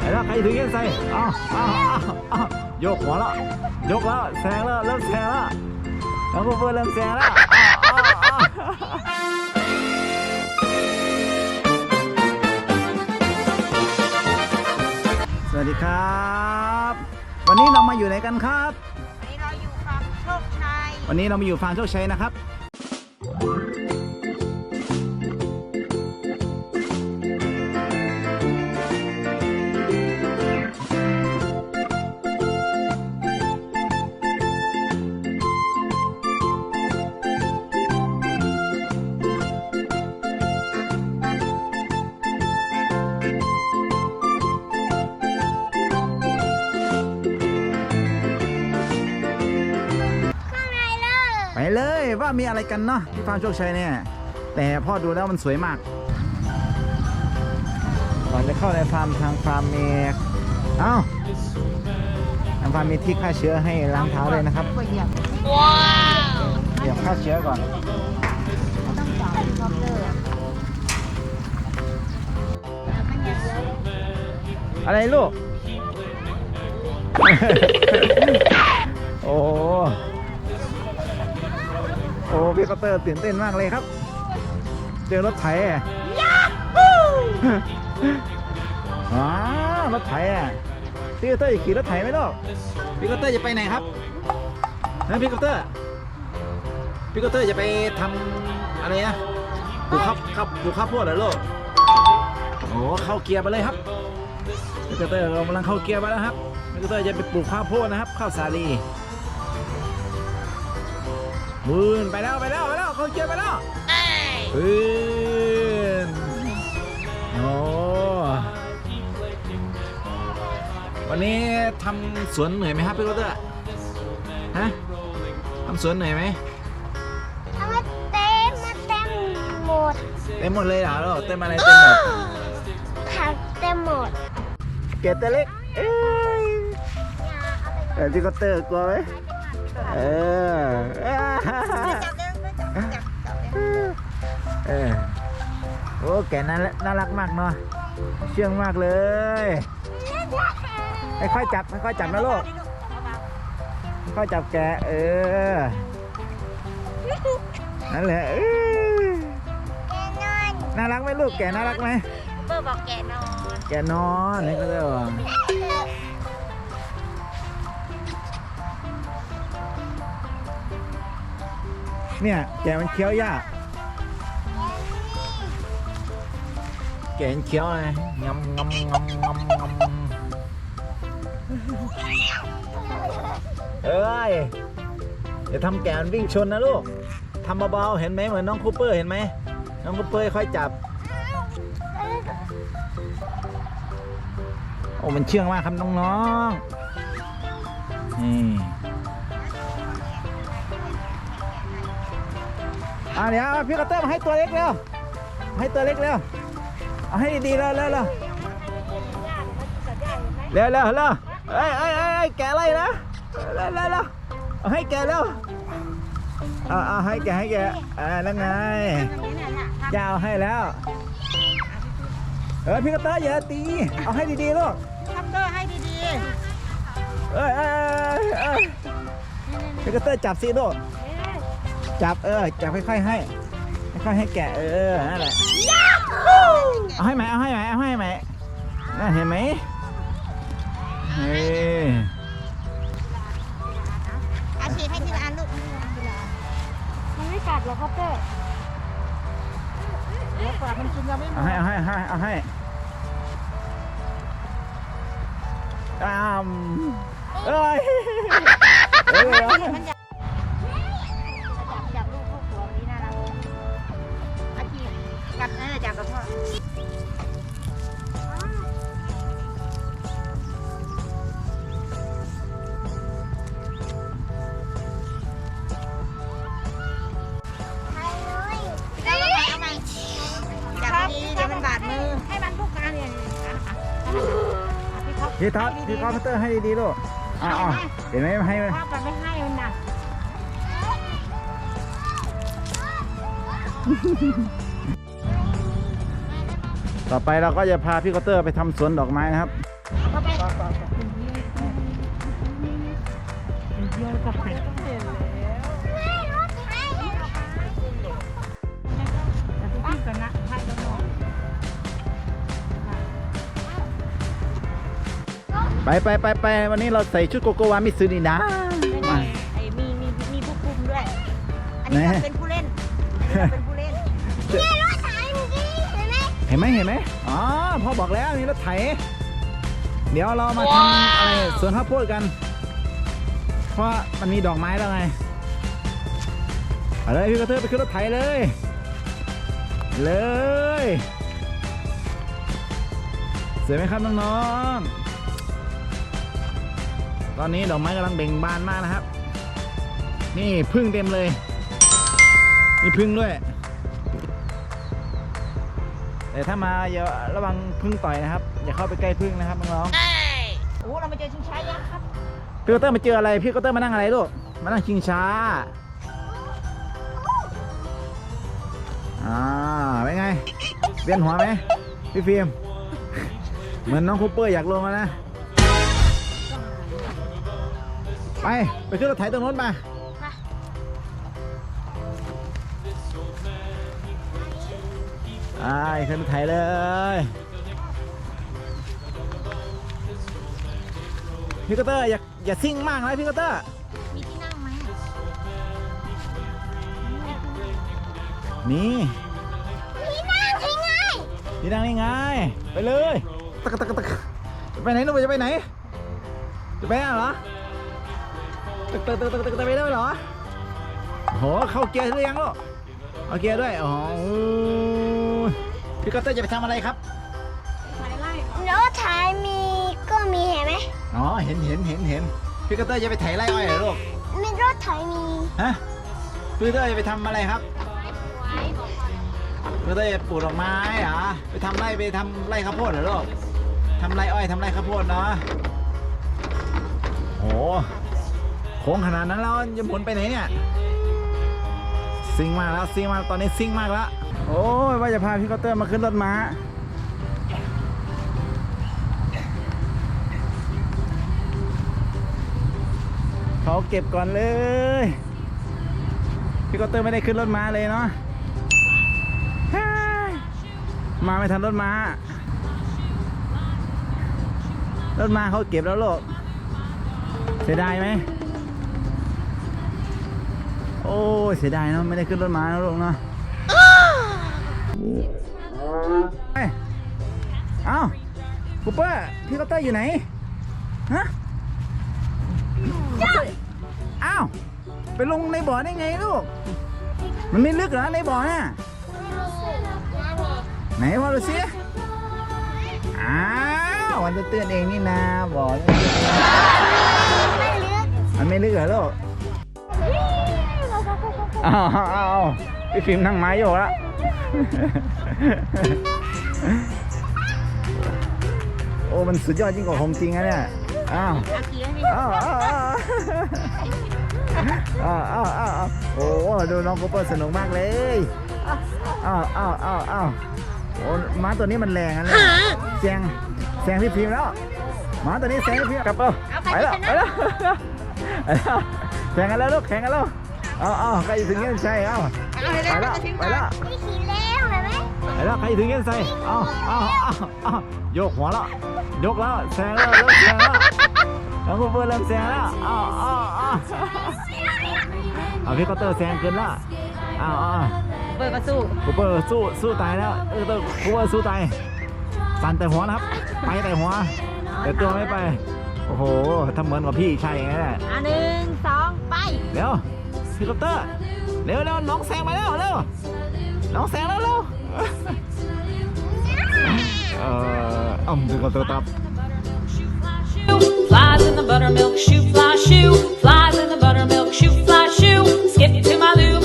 ไปแล้วใครถือเงินใส่เอาเอาเอาเอาโยกหัวแล้วยกแล้วแซงแล้วเริ่มแซงแล้วน้องกูเฟิร์นเริ่มแซงแล้วเอาเอาเอาสวัสดีครับ วันนี้เรามาอยู่ไหนกันครับนี่เราอยู่ฟาร์มโชคชัย วันนี้เรามาอยู่ฟาร์มโชคชัยนะครับ เลยว่ามีอะไรกันเนาะที่ฟาร์มโชคชัยเนี่ย แต่พ่อดูแล้วมันสวยมาก ก่อนจะเข้าในฟาร์มทางฟาร์มมีเอ้าทางฟาร์มมีที่ฆ่าเชื้อให้ล้างเท้าเลยนะครับว้าวเดี๋ยวฆ่าเชื้อก่อนต้องสอนคอปเตอร์อะไรลูก โอ้ โหโอ้พี่คอปเตอร์ตื่นเต้นมากเลยครับ เจอรถไถอะว้าวรถไถอะพี่คอปเตอร์จะขี่รถไถไหมลูกพี่คอปเตอร์จะไปไหนครับนะพี่คอปเตอร์พี่คอปเตอร์จะไปทำอะไรนะปลูกข้าวข้าวปลูกข้าวโพดเหรอลูกโอ้เข้าเกียร์ไปเลยครับมิสเตอร์เรากำลังเข้าเกียร์ไปแล้วครับมิสเตอร์จะไปปลูกข้าวโพดนะครับข้าวสาลี มืนไปแล้วไปแล้วไปแล้วเข้าเกียร์ไปแล้วปืนโอ้วันนี้ทำสวนเหนื่อยไหมครับพี่โรเตอร์ฮะทำสวนเหนื่อยไหมเอามาเต็มมาเต็มหมด เต็มหมดเลยเหรอลูกเต็มอะไรเต็มหมดผักเต็มหมด เกตตัวเล็กเอ้ยแต่พี่โรเตอร์กลัวไหมเออ โอ้แกน่าน่ารักมากเนาะเชื่องมากเลยค่อยจับค่อยจับนะลูกค่อยจับแกเออนั่นแหละแกนอนน่ารักไหมลูกแกน่ารักไหมเบอร์บอกแกนอน แกนอนนี่ก็เรียกว่าเนี่ยแกมันเคี้ยวหญ้า แกมันเคี้ยวไงงำงำงำงำงำเอ้ยอย่าทำแกนวิ่งชนนะลูกทำเบาๆเห็นไหมเหมือนน้องคูเปอร์เห็นไหมน้องคูเปอร์ค่อยจับโอ้มันเชื่องมากครับน้องๆนี่อะเดี๋ยวพี่กระเต้มาให้ตัวเล็กเร็วให้ตัวเล็กเร็ว เอาให้ดีๆเร็วเร็วเร็วเร็วเร็วเร็วเอ้ยเอ้ยเอ้ยเอ้ยแกะอะไรนะเร็วเร็วเร็วเอาให้แกะเร็วเอาเอาให้แกะให้แกะอ่านั่นไงยาวให้แล้ว เออพี่กระเต้อย่าตี เอาให้ดีๆลูกคอปเตอร์ให้ดีเอ้ยเอ้ยเอ้ยเอ้ยพี่กระเต้จับสิลูกๆจับเออจับค่อยๆให้ค่อยๆให้แกะเออนั่นแหละ เอาให้ไหมเอาให้ไหมเอาให้ไหมน่าเห็นไหมเฮ้ยอาชีพให้ทีละอันลูกมันไม่กัดหรอคอปเตอร์เดี๋ยวกว่ามันกินยังไม่หมเอาดให้เอาให้เอาให้เอาให้ตามเอ้ยเอ้ยเอาให้ มันจะ พี่ท็อปพี่ท็อปพี่ท็อปพัตเตอร์ให้ดีๆลูกอ่าเห็นไหมให้ไหมภาพมันไม่ให้มันนะต่อไปเราก็จะพาพี่คอปเตอร์ไปทำสวนดอกไม้นะครับเข้าไปเดียวกับไข่ ไปไปไปไปวันนี้เราใส่ชุดโกโกวามิซึนี่นะไอ้มีมีมีผู้คุมด้วย อันนี้ไหนเราเป็นผู้เล่นอันนี้เราเป็นผู้เล่นเนี่ยรถไถเมื่อกี้เห็นไหมเห็นไหมเห็นไหมอ๋อพ่อบอกแล้วมีรถไถ เดี๋ยวเรามาทำอะไรสวนข้าวโพดกัน เพราะมันมีดอกไม้แล้วไงเอาเลยพี่กระเทอไปขึ้นรถไถเลย เลยสวยไหมครับน้องๆ ตอนนี้ดอกไม้กำลังเบ่งบานมากนะครับ นี่พึ่งเต็มเลย มีพึ่งด้วย แต่ถ้ามาอย่าระวังพึ่งต่อยนะครับ อย่าเข้าไปใกล้พึ่งนะครับน้องโอ้เรามาเจอชิงช้ายักษ์ครับๆพี่กเตอร์มาเจออะไร พี่กเตอร์มานั่งอะไรลูก มานั่งชิงช้า อ่า เป็นไงเวียนหัวไหมพี่ฟิล์ม เหมือนน้องคูเปอร์อยากลงแล้วนะ ไป ไปขึ้นรถไถตรงโน้นมาไอ้ขึ้นรถไถเลยพี่กเตอร์อย่าอย่าซิ่งมากนะพี่กเตอร์มีที่นั่งไหมนี่ที่นั่งที่ไงนี่นั่งนี่ไงไปเลยตะกะตะกะตะกะจะไปไหนลูกจะไปไหนจะไปไหนเหรอ ตะกะตะกะตะกะตะกะไปได้เหรอโอ้โหเข้าเกียร์หรือยังลูกเอาเกียร์ด้วยอ๋อพี่กัตเตอร์จะไปทำอะไรครับรถไถมีก็มีเห็นไหมอ๋อเห็นเห็นเห็นเห็นพี่กัตเตอร์จะไปไถไร่อ้อยเหรอลูกมีรถไถมีฮะพี่กัตเตอร์จะไปทำอะไรครับพี่กัตเตอร์จะปลูกดอกไม้เหรอไปทำไร่ไปทำไร่ข้าวโพดเหรอลูกทำไร่อ้อยทำไร่ข้าวโพดเนาะโหโค้งขนาดนั้นแล้วจะหมุนไปไหนเนี่ยซิ่งมากแล้วซิ่งมากตอนนี้ซิ่งมากแล้วโอ้ยว่าจะพาพี่กัตเตอร์มาขึ้นรถม้าเขาเก็บก่อนเลย พี่กอเตอร์ไม่ได้ขึ้นรถม้าเลยเนาะมาไม่ทันรถม้ารถม้าเขาเก็บแล้วโลกเสียดายไหม โอ้ ยเสียดายเนาะไม่ได้ขึ้นรถม้านะลูกเนาะเฮ้ยเอ้าคูเปอร์พี่กอตเตอร์อยู่ไหนฮะอ้าวไปลงในบ่อได้ไงลูก มันไม่ลึกเหรอในบ่อน่ะไหนพ่อดูสิอ้าวมันจะเตือนเองนี่นาบ่อเนี่ยมันไม่ลึกเหรอลูก อ้าวอ้าวอ้าวพี่ฟิล์มนั่งไม้โยกแล้วโอ้ มันสุดยอดยิ่งกว่าของจริงนะเนี่ย อ้าวอากีให้อ้าวอ้าวอ้าวอ้าวอ้าวอ้าวอ้าวโอ้ดูน้องโกเปอร์สนุกมากเลย อ้าวอ้าวอ้าวอ้าวโอ้ม้าตัวนี้มันแรงอะเนี่ยแซงแซงพี่พิมพ์แล้วม้าตัวนี้แซงพี่พิมพ์กลับเออไปแล้วไปแล้วไปแล้วแข่งกันแล้วลูกแข่งกันแล้ว เอาเอาใครถึงเงี้ยใช่เอาเอาเลยไปแล้แล้ววไปแล้วไม่ขี่แล้วเห็นไหมไปแล้วใครถึงเงี้ยใส่เอาเอาเอาเอายกหัวแล้วยกแล้วแซงแล้วเริ่มแซงแล้วน้องคูเปอร์เริ่มแซงแล้วอ้าวอ้าวอ้าวเอาพี่คอตเตอร์แซงเกินละอ้าวอ้าวเปิดกระสู้คูเปอร์สู้สู้ตายแล้วเออตัวคูเปอร์สู้ตายสั่นแต่หัวนะครับ ไปแต่หัวแต่ตัวไม่ไป โอ้โหทำเหมือนกับพี่ใช่ไงแหละอะหนึ่งสองไปเร็ว ฮีลิคอปเตอร์ เร็วเร็วน้องแซงมาแล้วเร็ว não Flies in the buttermilk shoe, fly shoe. Flies in the buttermilk shoe, fly shoe. Skip to my loo.